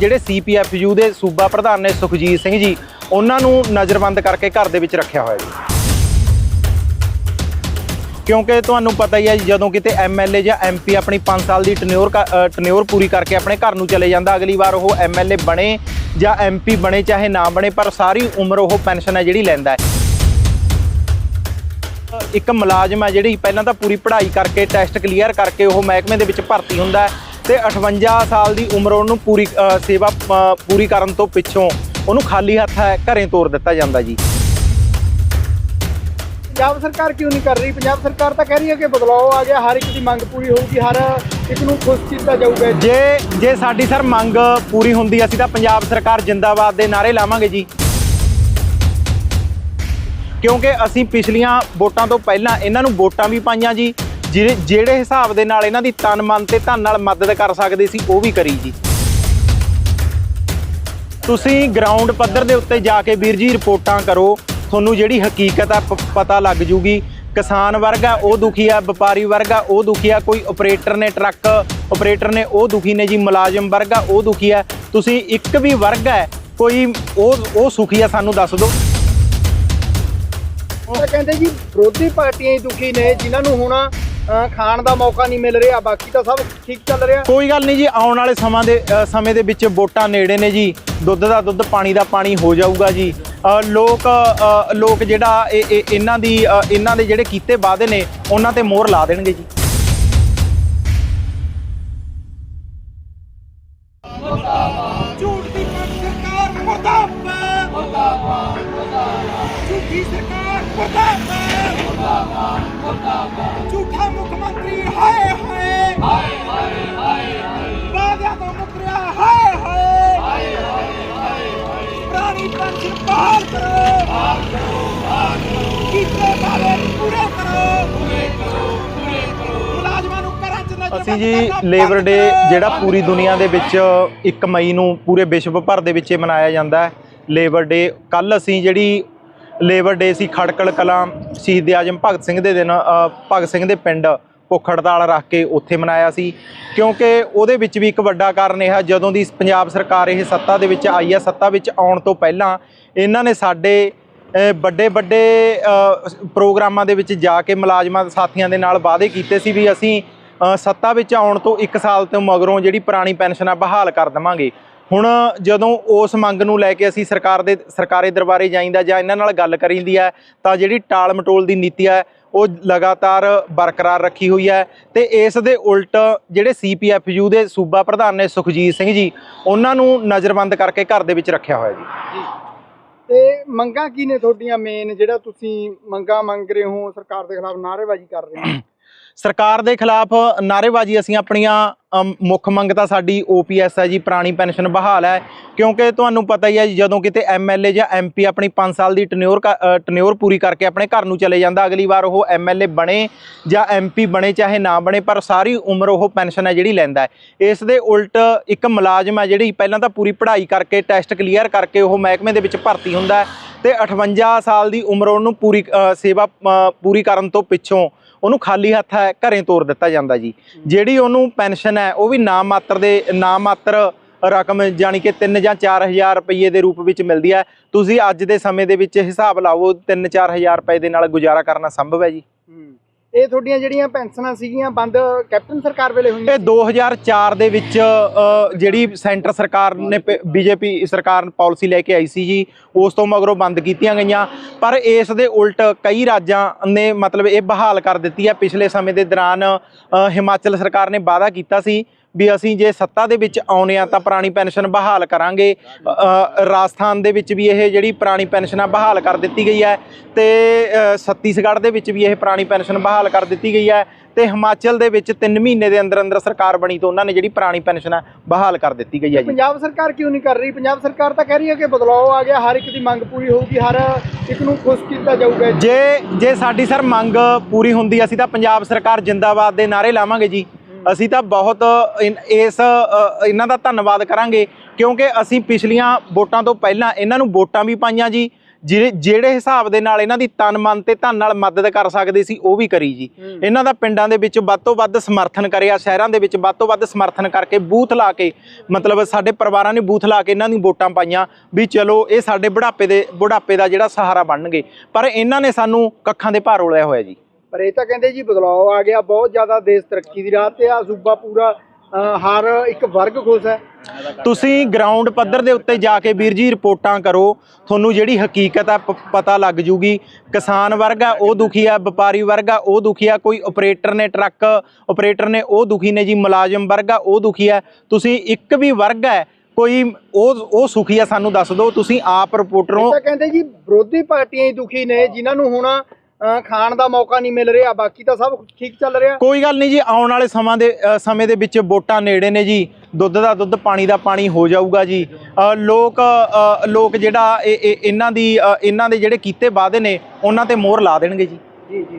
ਜਿਹੜੇ ਸੀਪੀਐਫਯੂ ਦੇ ਸੂਬਾ ਪ੍ਰਧਾਨ ਨੇ ਸੁਖਜੀਤ ਸਿੰਘ ਜੀ, ਉਹਨਾਂ ਨੂੰ ਨਜ਼ਰਬੰਦ ਕਰਕੇ ਘਰ ਦੇ ਵਿੱਚ ਰੱਖਿਆ ਹੋਇਆ ਜੀ। ਕਿਉਂਕਿ ਤੁਹਾਨੂੰ ਪਤਾ ਹੀ ਹੈ ਜਦੋਂ ਕਿਤੇ ਐਮਐਲਏ ਜਾਂ ਐਮਪੀ ਆਪਣੀ 5 ਸਾਲ ਦੀ ਟਨਿਓਰ ਟਨਿਓਰ ਪੂਰੀ ਕਰਕੇ ਆਪਣੇ ਘਰ ਨੂੰ ਚਲੇ ਜਾਂਦਾ, ਅਗਲੀ ਵਾਰ ਉਹ ਐਮਐਲਏ ਬਣੇ ਜਾਂ ਐਮਪੀ ਬਣੇ, ਚਾਹੇ ਨਾ ਬਣੇ, ਪਰ ਸਾਰੀ ਉਮਰ ਉਹ ਪੈਨਸ਼ਨ ਹੈ ਜਿਹੜੀ ਲੈਂਦਾ ਹੈ। ਇੱਕ ਮੁਲਾਜ਼ਮ ਹੈ ਜਿਹੜੀ ਪਹਿਲਾਂ ਤਾਂ ਪੂਰੀ ਪੜ੍ਹਾਈ ਕਰਕੇ ਟੈਸਟ ਕਲੀਅਰ ਕਰਕੇ ਉਹ ਮਹਿਕਮੇ ਦੇ ਵਿੱਚ ਭਰਤੀ ਹੁੰਦਾ ਹੈ। ਤੇ 58 ਸਾਲ ਦੀ ਉਮਰ ਉਹਨੂੰ ਪੂਰੀ ਸੇਵਾ ਪੂਰੀ ਕਰਨ ਤੋਂ ਪਿੱਛੋਂ ਉਹਨੂੰ ਖਾਲੀ ਹੱਥ ਹੈ ਘਰੇ ਤੋਰ ਦਿੱਤਾ ਜਾਂਦਾ ਜੀ। ਪੰਜਾਬ ਸਰਕਾਰ ਕਿਉਂ ਨਹੀਂ ਕਰ ਰਹੀ? ਪੰਜਾਬ ਸਰਕਾਰ ਤਾਂ ਕਹਿ ਰਹੀ ਹੈ ਕਿ ਬਦਲਾਅ ਆ ਗਿਆ ਹਰ ਇੱਕ ਦੀ ਮੰਗ ਪੂਰੀ ਹੋਊਗੀ ਹਰ ਇੱਕ ਨੂੰ ਖੁਸ਼ ਕੀਤਾ ਜਾਊਗਾ ਜੇ ਜੇ ਸਾਡੀ ਸਰ ਮੰਗ ਪੂਰੀ ਹੁੰਦੀ ਅਸੀਂ ਤਾਂ ਪੰਜਾਬ ਸਰਕਾਰ ਜਿੰਦਾਬਾਦ ਦੇ ਨਾਰੇ ਲਾਵਾਂਗੇ ਜੀ। ਕਿਉਂਕਿ ਅਸੀਂ ਪਿਛਲੀਆਂ ਵੋਟਾਂ ਤੋਂ ਪਹਿਲਾਂ ਇਹਨਾਂ ਨੂੰ ਵੋਟਾਂ ਵੀ ਪਾਈਆਂ ਜੀ ਜਿਹੜੇ ਜਿਹੜੇ ਹਿਸਾਬ ਦੇ ਨਾਲ ਇਹਨਾਂ ਦੀ ਤਨ ਮਨ ਤੇ ਧਨ ਨਾਲ ਮਦਦ ਕਰ ਸਕਦੇ ਸੀ, ਉਹ ਵੀ ਕਰੀ ਜੀ। ਤੁਸੀਂ ਗਰਾਊਂਡ ਪੱਧਰ ਦੇ ਉੱਤੇ ਜਾ ਕੇ ਵੀਰ ਜੀ ਰਿਪੋਰਟਾਂ ਕਰੋ, ਤੁਹਾਨੂੰ ਜਿਹੜੀ ਹਕੀਕਤ ਆ ਪਤਾ ਲੱਗ ਜੂਗੀ। ਕਿਸਾਨ ਵਰਗ ਆ, ਉਹ ਦੁਖੀ ਆ, ਵਪਾਰੀ ਵਰਗ ਆ, ਉਹ ਦੁਖੀ ਆ, ਕੋਈ ਆਪਰੇਟਰ ਨੇ ਟਰੱਕ ਆਪਰੇਟਰ ਨੇ ਉਹ ਦੁਖੀ ਨੇ ਜੀ, ਮੁਲਾਜ਼ਮ ਵਰਗ ਆ, ਉਹ ਦੁਖੀ ਆ। ਤੁਸੀਂ ਇੱਕ ਵੀ ਵਰਗ ਹੈ ਕੋਈ ਉਹ ਉਹ ਸੁਖੀ ਆ, ਸਾਨੂੰ ਦੱਸ ਦਿਓ। ਤਾਂ ਕਹਿੰਦੇ ਜੀ, ਵਿਰੋਧੀ ਪਾਰਟੀਆਂ ਹੀ ਦੁਖੀ ਨੇ, ਜਿਨ੍ਹਾਂ ਨੂੰ ਹੁਣ ਅ, ਖਾਣ ਦਾ ਮੌਕਾ ਨਹੀਂ ਮਿਲ ਰਿਹਾ ਬਾਕੀ ਤਾਂ ਸਭ ਠੀਕ ਚੱਲ ਰਿਹਾ। ਕੋਈ ਗੱਲ ਨਹੀਂ ਜੀ ਆਉਣ ਵਾਲੇ ਸਮਾਂ ਦੇ ਅ, ਸਮੇਂ ਦੇ ਵਿੱਚ ਵੋਟਾਂ ਨੇੜੇ ਨੇ ਜੀ। ਦੁੱਧ ਦਾ ਦੁੱਧ ਪਾਣੀ ਦਾ ਪਾਣੀ ਹੋ ਜਾਊਗਾ ਜੀ। ਅ, ਲੋਕ ਅ, ਲੋਕ ਜਿਹੜਾ ਇਹ- ਇਹ- ਇਹਨਾਂ ਦੀ ਅ, ਇਹਨਾਂ ਦੇ ਜਿਹੜੇ ਕੀਤੇ ਵਾਅਦੇ ਨੇ ਉਹਨਾਂ ਤੇ ਮੋਹਰ ਲਾ ਦੇਣਗੇ ਜੀ। ਮੁਰਦਾਬਾਦ ਮੁਰਦਾਬਾਦ ਮੁਰਦਾਬਾਦ ਝੂਠਾ ਮੁੱਖ ਮੰਤਰੀ ਹਾਏ ਹਾਏ ਹਾਏ ਹਾਏ ਹਾਏ ਵਾਅਦਿਆਂ ਤੋਂ ਮੁਕਰਿਆ ਹਾਏ ਹਾਏ ਹਾਏ ਹਾਏ ਪੁਰਾਣੀ ਪੈਨਸ਼ਨ ਬਹਾਲ ਕਰੋ ਬਹਾਲ ਕਰੋ ਬਹਾਲ ਕਰੋ ਕੀਤੇ ਵਾਅਦੇ ਪੂਰੇ ਕਰੋ ਪੂਰੇ ਕਰੋ ਪੂਰੇ ਕਰੋ ਮੁਲਾਜ਼ਮਾਂ ਨੂੰ ਘਰਾਂ 'ਚ ਨਜ਼ਰ ਅਸੀਂ ਜੀ ਲੇਬਰ ਡੇ ਜਿਹੜਾ ਪੂਰੀ ਦੁਨੀਆ ਦੇ ਵਿੱਚ 1 ਮਈ ਨੂੰ ਪੂਰੇ ਵਿਸ਼ਵ ਭਰ ਦੇ ਵਿੱਚ ਮਨਾਇਆ ਜਾਂਦਾ ਹੈ। ਲੇਬਰ ਡੇ ਕੱਲ ਅਸੀਂ ਜਿਹੜੀ ਲੇਬਰ ਡੇ ਸੀ ਖੜਕਲ ਕਲਾਂ, ਸ਼ਹੀਦ ਆਜਮ ਭਗਤ ਸਿੰਘ ਦੇ ਦਿਨ ਭਗਤ ਸਿੰਘ ਦੇ ਪਿੰਡ ਭੁੱਖ ਹੜਤਾਲ ਰੱਖ ਕੇ ਉੱਥੇ ਮਨਾਇਆ ਸੀ। ਕਿਉਂਕਿ ਉਹਦੇ ਵਿੱਚ ਵੀ ਇੱਕ ਵੱਡਾ ਕਾਰਨ ਇਹ ਹੈ ਜਦੋਂ ਦੀ ਪੰਜਾਬ ਸਰਕਾਰ ਇਹ ਸੱਤਾ ਦੇ ਵਿੱਚ ਆਈ ਹੈ ਸੱਤਾ ਵਿੱਚ ਆਉਣ ਤੋਂ ਪਹਿਲਾਂ ਇਹਨਾਂ ਨੇ ਸਾਡੇ ਵੱਡੇ ਵੱਡੇ ਪ੍ਰੋਗਰਾਮਾਂ ਦੇ ਵਿੱਚ ਜਾ ਕੇ ਮੁਲਾਜ਼ਮਾਂ, ਸਾਥੀਆਂ ਦੇ ਨਾਲ ਵਾਅਦੇ ਕੀਤੇ ਸੀ ਵੀ ਅਸੀਂ ਸੱਤਾ ਵਿੱਚ ਆਉਣ ਤੋਂ 1 ਸਾਲ ਤੋਂ ਮਗਰੋਂ ਜਿਹੜੀ ਪੁਰਾਣੀ ਪੈਨਸ਼ਨ ਆ ਬਹਾਲ ਕਰ ਦੇਵਾਂਗੇ। ਹੁਣ ਜਦੋਂ ਉਸ ਮੰਗ ਨੂੰ ਲੈ ਕੇ ਅਸੀਂ ਸਰਕਾਰ ਦੇ, ਸਰਕਾਰੀ ਦਰਬਾਰੇ ਜਾਈਂਦਾ ਜਾਂ ਇਹਨਾਂ ਨਾਲ ਗੱਲ ਕਰੀਂਦੀ ਹੈ, ਤਾਂ ਜਿਹੜੀ ਟਾਲ ਮਟੋਲ ਦੀ ਨੀਤੀ ਹੈ, ਉਹ ਲਗਾਤਾਰ ਬਰਕਰਾਰ ਰੱਖੀ ਹੋਈ ਹੈ। ਤੇ ਇਸ ਦੇ ਉਲਟ ਜਿਹੜੇ ਸੀਪੀਐਫਯੂ ਦੇ ਸੂਬਾ ਪ੍ਰਧਾਨ ਨੇ ਸੁਖਜੀਤ ਸਿੰਘ ਜੀ, ਉਹਨਾਂ ਨੂੰ ਨਜ਼ਰਬੰਦ ਕਰਕੇ ਘਰ ਦੇ ਵਿੱਚ ਰੱਖਿਆ ਹੋਇਆ ਜੀ। ਤੇ ਮੰਗਾਂ ਕੀ ਨੇ ਤੁਹਾਡੀਆਂ ਮੇਨ ਜਿਹੜਾ ਤੁਸੀਂ ਮੰਗਾਂ ਮੰਗ ਰਹੇ ਹੋ, ਸਰਕਾਰ ਦੇ ਖਿਲਾਫ ਨਾਅਰੇਬਾਜ਼ੀ ਕਰ ਰਹੇ ਹੋ? ਸਰਕਾਰ ਦੇ ਖਿਲਾਫ ਨਾਅਰੇਬਾਜ਼ੀ ਅਸੀਂ ਆਪਣੀਆਂ ਮੁੱਖ ਮੰਗ ਤਾਂ ਸਾਡੀ ਓਪੀਐਸ ਹੈ ਜੀ ਪੁਰਾਣੀ ਪੈਨਸ਼ਨ ਬਹਾਲ ਹੈ। ਕਿਉਂਕਿ ਤੁਹਾਨੂੰ ਪਤਾ ਹੀ ਹੈ ਜੀ, ਜਦੋਂ ਕਿਤੇ ਐਮਐਲਏ ਜਾਂ ਐਮਪੀ ਆਪਣੀ 5 ਸਾਲ ਦੀ ਟਨਿਓਰ ਟਨਿਓਰ ਪੂਰੀ ਕਰਕੇ ਆਪਣੇ ਘਰ ਨੂੰ ਚਲੇ ਜਾਂਦਾ ਅਗਲੀ ਵਾਰ ਉਹ ਐਮਐਲਏ ਬਣੇ ਜਾਂ ਐਮਪੀ ਬਣੇ ਚਾਹੇ ਨਾ ਬਣੇ ਪਰ ਸਾਰੀ ਉਮਰ ਉਹ ਪੈਨਸ਼ਨ ਹੈ ਜਿਹੜੀ ਲੈਂਦਾ ਹੈ। ਇਸ ਦੇ ਉਲਟ ਇੱਕ ਮੁਲਾਜ਼ਮ ਹੈ ਜਿਹੜੀ ਪਹਿਲਾਂ ਤਾਂ ਪੂਰੀ ਪੜ੍ਹਾਈ ਕਰਕੇ ਟੈਸਟ ਕਲੀਅਰ ਕਰਕੇ ਉਹ ਮਹਿਕਮੇ ਦੇ ਵਿੱਚ ਭਰਤੀ ਹੁੰਦਾ ਹੈ ਤੇ 58 ਸਾਲ ਦੀ ਉਮਰ ਉਹਨੂੰ ਪੂਰੀ ਸੇਵਾ ਪੂਰੀ ਕਰਨ ਤੋਂ ਪਿੱਛੋਂ ਉਹਨੂੰ ਖਾਲੀ ਹੱਥ ਹੈ ਘਰੇ ਤੋਰ ਦਿੱਤਾ ਜਾਂਦਾ ਜੀ। ਜਿਹੜੀ ਉਹਨੂੰ ਪੈਨਸ਼ਨ ਹੈ ਉਹ ਵੀ ਨਾ ਮਾਤਰ ਦੇ ਨਾ ਮਾਤਰ ਰਕਮ ਜਾਨੀ ਕਿ 3 ਜਾਂ 4000 ਰੁਪਏ ਦੇ ਰੂਪ ਵਿੱਚ ਮਿਲਦੀ ਹੈ। ਤੁਸੀਂ ਅੱਜ ਦੇ ਸਮੇਂ ਦੇ ਵਿੱਚ ਹਿਸਾਬ ਲਾਓ 3-4000 ਰੁਪਏ ਦੇ ਨਾਲ ਗੁਜ਼ਾਰਾ ਕਰਨਾ ਸੰਭਵ ਹੈ ਜੀ? ਇਹ ਤੁਹਾਡੀਆਂ ਜਿਹੜੀਆਂ ਪੈਨਸ਼ਨਾਂ ਸੀਗੀਆਂ ਬੰਦ ਕੈਪਟਨ ਸਰਕਾਰ ਵੇਲੇ ਹੋਈਆਂ ਇਹ 2004 ਦੇ ਵਿੱਚ ਜਿਹੜੀ ਸੈਂਟਰ ਸਰਕਾਰ ਨੇ ਬੀਜੇਪੀ ਸਰਕਾਰ ਪਾਲਿਸੀ ਲੈ ਕੇ ਆਈ ਸੀ ਜੀ ਉਸ ਤੋਂ ਮਗਰੋਂ ਬੰਦ ਕੀਤੀਆਂ ਗਈਆਂ। ਪਰ ਇਸ ਦੇ ਉਲਟ ਕਈ ਰਾਜਾਂ ਨੇ ਮਤਲਬ ਇਹ ਬਹਾਲ ਕਰ ਦਿੱਤੀ ਹੈ। ਪਿਛਲੇ ਸਮੇਂ ਦੇ ਦੌਰਾਨ ਹਿਮਾਚਲ ਸਰਕਾਰ ਨੇ ਵਾਅਦਾ ਕੀਤਾ ਸੀ ਵੀ ਅਸੀਂ ਜੇ ਸੱਤਾ ਦੇ ਵਿੱਚ ਆਉਨੇ ਆ ਤਾਂ ਪੁਰਾਣੀ ਪੈਨਸ਼ਨ ਬਹਾਲ ਕਰਾਂਗੇ। ਰਾਜਸਥਾਨ ਦੇ ਵਿੱਚ ਵੀ ਇਹ ਜਿਹੜੀ ਪੁਰਾਣੀ ਪੈਨਸ਼ਨ ਆ ਬਹਾਲ ਕਰ ਦਿੱਤੀ ਗਈ ਹੈ ਤੇ ਛੱਤੀਸਗੜ੍ਹ ਦੇ ਵਿੱਚ ਵੀ ਇਹ ਪੁਰਾਣੀ ਪੈਨਸ਼ਨ ਬਹਾਲ ਕਰ ਦਿੱਤੀ ਗਈ ਹੈ ਤੇ ਹਿਮਾਚਲ ਦੇ ਵਿੱਚ 3 ਮਹੀਨੇ ਦੇ ਅੰਦਰ ਅੰਦਰ ਸਰਕਾਰ ਬਣੀ ਤਾਂ ਉਹਨਾਂ ਨੇ ਜਿਹੜੀ ਪੁਰਾਣੀ ਪੈਨਸ਼ਨ ਆ ਬਹਾਲ ਕਰ ਦਿੱਤੀ ਗਈ ਹੈ ਜੀ। ਪੰਜਾਬ ਸਰਕਾਰ ਕਿਉਂ ਨਹੀਂ ਕਰ ਰਹੀ? ਪੰਜਾਬ ਸਰਕਾਰ ਤਾਂ ਕਹਿ ਰਹੀ ਹੈ ਕਿ ਬਦਲਾਅ ਆ ਗਿਆ ਹਰ ਇੱਕ ਦੀ ਮੰਗ ਪੂਰੀ ਹੋਊਗੀ ਹਰ ਇੱਕ ਨੂੰ ਖੁਸ਼ ਕੀਤਾ ਜਾਊਗਾ ਜੇ ਜੇ ਸਾਡੀ ਸਰ ਮੰਗ ਪੂਰੀ ਹੁੰਦੀ ਅਸੀਂ ਤਾਂ ਪੰਜਾਬ ਸਰਕਾਰ ਜਿੰਦਾਬਾਦ ਦੇ ਨਾਰੇ ਲਾਵਾਂਗੇ ਜੀ। ਅਸੀਂ ਤਾਂ ਬਹੁਤ ਇਸ ਇਹਨਾਂ ਦਾ ਧੰਨਵਾਦ ਕਰਾਂਗੇ ਕਿਉਂਕਿ ਅਸੀਂ ਪਿਛਲੀਆਂ ਵੋਟਾਂ ਤੋਂ ਪਹਿਲਾਂ ਇਹਨਾਂ ਨੂੰ ਵੋਟਾਂ ਵੀ ਪਾਈਆਂ ਜੀ ਜਿਹੜੇ ਹਿਸਾਬ ਦੇ ਨਾਲ ਇਹਨਾਂ ਦੀ ਤਨ ਮਨ ਤੇ ਧਨ ਨਾਲ ਮਦਦ ਕਰ ਸਕਦੇ ਸੀ ਉਹ ਵੀ ਕਰੀ ਜੀ। ਇਹਨਾਂ ਦਾ ਪਿੰਡਾਂ ਦੇ ਵਿੱਚ ਵੱਧ ਤੋਂ ਵੱਧ ਸਮਰਥਨ ਕਰਿਆ ਸ਼ਹਿਰਾਂ ਦੇ ਵਿੱਚ ਵੱਧ ਤੋਂ ਵੱਧ ਸਮਰਥਨ ਕਰਕੇ ਬੂਥ ਲਾ ਕੇ ਮਤਲਬ ਸਾਡੇ ਪਰਿਵਾਰਾਂ ਨੇ ਬੂਥ ਲਾ ਕੇ ਇਹਨਾਂ ਦੀ ਵੋਟਾਂ ਪਾਈਆਂ ਵੀ ਚਲੋ ਇਹ ਸਾਡੇ ਬੁਢਾਪੇ ਦੇ ਬੁਢਾਪੇ ਦਾ ਜਿਹੜਾ ਸਹਾਰਾ ਬਣਨਗੇ। ਪਰ ਇਹਨਾਂ ਨੇ ਸਾਨੂੰ ਕੱਖਾਂ ਦੇ ਭਾਰ ਉਲਿਆ ਹੋਇਆ ਜੀ। ਪਰ ਇਹ ਤਾਂ ਕਹਿੰਦੇ ਜੀ ਬਦਲਾਅ ਆ ਗਿਆ ਬਹੁਤ ਜ਼ਿਆਦਾ ਦੇਸ਼ ਤਰੱਕੀ ਦੀ ਰਾਹ ਤੇ ਆ ਸੂਬਾ ਪੂਰਾ ਹਰ ਇੱਕ ਵਰਗ ਖੁਸ਼ ਹੈ। ਤੁਸੀਂ ਗਰਾਊਂਡ ਪੱਧਰ ਦੇ ਉੱਤੇ ਜਾ ਕੇ ਵੀਰ ਜੀ ਰਿਪੋਰਟਾਂ ਕਰੋ ਤੁਹਾਨੂੰ ਜਿਹੜੀ ਹਕੀਕਤ ਆ ਪਤਾ ਲੱਗ ਜੂਗੀ। ਕਿਸਾਨ ਵਰਗ ਆ ਉਹ ਦੁਖੀ ਆ ਵਪਾਰੀ ਵਰਗ ਆ ਉਹ ਦੁਖੀ ਆ ਕੋਈ ਆਪਰੇਟਰ ਨੇ ਟਰੱਕ ਆਪਰੇਟਰ ਨੇ ਉਹ ਦੁਖੀ ਨੇ ਜੀ ਮੁਲਾਜ਼ਮ ਵਰਗ ਆ ਉਹ ਦੁਖੀ ਆ। ਤੁਸੀਂ ਇੱਕ ਵੀ ਵਰਗ ਹੈ ਕੋਈ ਉਹ ਉਹ ਸੁਖੀ ਆ ਸਾਨੂੰ ਦੱਸ ਦਿਓ ਤੁਸੀਂ ਆਪ ਰਿਪੋਰਟਰ ਹੋ। ਕਹਿੰਦੇ ਜੀ ਵਿਰੋਧੀ ਪਾਰਟੀਆਂ ਹੀ ਦੁਖੀ ਨੇ ਜਿਨ੍ਹਾਂ ਨੂੰ ਹੁਣ ਖਾਣ ਦਾ ਮੌਕਾ ਨਹੀਂ ਮਿਲ ਰਿਹਾ ਬਾਕੀ ਤਾਂ ਸਭ ਠੀਕ ਚੱਲ ਰਿਹਾ। ਕੋਈ ਗੱਲ ਨਹੀਂ ਜੀ ਆਉਣ ਵਾਲੇ ਸਮਾਂ ਦੇ ਸਮੇਂ ਦੇ ਵਿੱਚ ਵੋਟਾਂ ਨੇੜੇ ਨੇ ਜੀ। ਦੁੱਧ ਦਾ ਦੁੱਧ ਪਾਣੀ ਦਾ ਪਾਣੀ ਹੋ ਜਾਊਗਾ ਜੀ। ਲੋਕ ਲੋਕ ਜਿਹੜਾ ਇਹ ਇਹ- ਇਹਨਾਂ ਦੀ ਇਹਨਾਂ ਦੇ ਜਿਹੜੇ ਕੀਤੇ ਵਾਅਦੇ ਨੇ ਉਹਨਾਂ ਤੇ ਮੋਹਰ ਲਾ ਦੇਣਗੇ ਜੀ। ਜੀ ਜੀ।